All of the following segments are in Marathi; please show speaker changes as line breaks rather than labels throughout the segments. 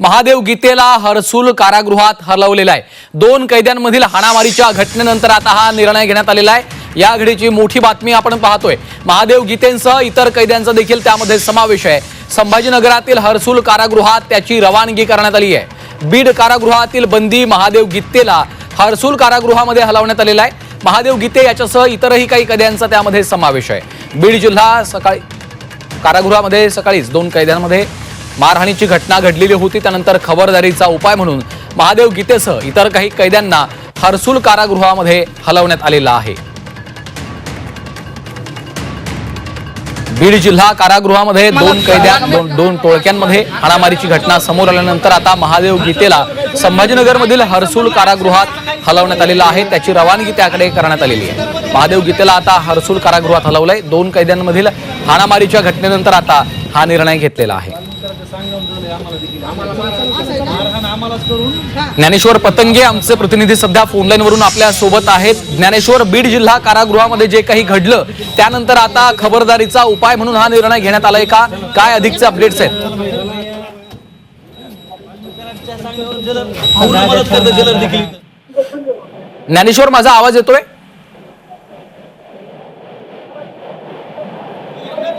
महादेव गीतेला हरसूल कारागृहात हलवलेला आहे. दोन कैद्यांमधील हाणामारीच्या घटनेनंतर आता हा निर्णय घेण्यात आलेला आहे. या घडीची मोठी बातमी आपण पाहतोय. महादेव गीतेंसह इतर कैद्यांचा देखील त्यामध्ये समावेश आहे. संभाजीनगरातील हरसूल कारागृहात त्याची रवानगी करण्यात आली आहे. बीड कारागृहातील बंदी महादेव गीतेला हरसूल कारागृहामध्ये हलवण्यात आलेला आहे. महादेव गीते याच्यासह इतरही काही कैद्यांचा त्यामध्ये समावेश आहे. बीड जिल्हा सकाळी कारागृहामध्ये सकाळीच दोन कैद्यांमध्ये मारहाणीची घटना घडलेली होती त्यानंतर खबरदारीचा उपाय म्हणून महादेव गीतेसह इतर काही कैद्यांना हरसूल कारागृहामध्ये हलवण्यात आलेला आहे. बीड जिल्हा कारागृहामध्ये दोन कैद्या दोन दोन टोळक्यांमध्ये हाणामारीची घटना समोर आल्यानंतर आता महादेव गीतेला संभाजीनगरमधील हरसूल कारागृहात हलवण्यात आलेला आहे. त्याची रवानगी त्याकडे करण्यात आलेली आहे. महादेव गीतेला आता हरसूल कारागृहात हलवलंय. दोन कैद्यांमधील हाणामारीच्या घटनेनंतर आता हा निर्णय घेतलेला आहे. ज्ञानेश्वर पतंगे आमचे प्रतिनिधी सध्या फोनलाईन वरून आपल्यासोबत आहेत. ज्ञानेश्वर बीड जिल्हा कारागृहामध्ये जे काही घडलं त्यानंतर आता खबरदारीचा उपाय म्हणून हा निर्णय घेण्यात आलाय का? काय अधिकचे अपडेट्स आहेत? ज्ञानेश्वर माझा आवाज येतोय?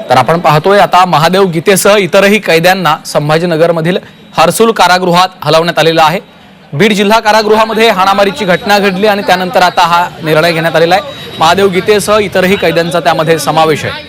तर आपण पाहतोय आता महादेव गीतेसह इतरही कैद्यांना संभाजीनगरमधील हरसूल कारागृहात हलवण्यात आलेलं आहे. बीड जिल्हा कारागृहामध्ये हाणामारीची घटना घडली आणि त्यानंतर आता हा निर्णय घेण्यात आलेला आहे. महादेव गीतेसह इतरही कैद्यांचा त्यामध्ये समावेश आहे.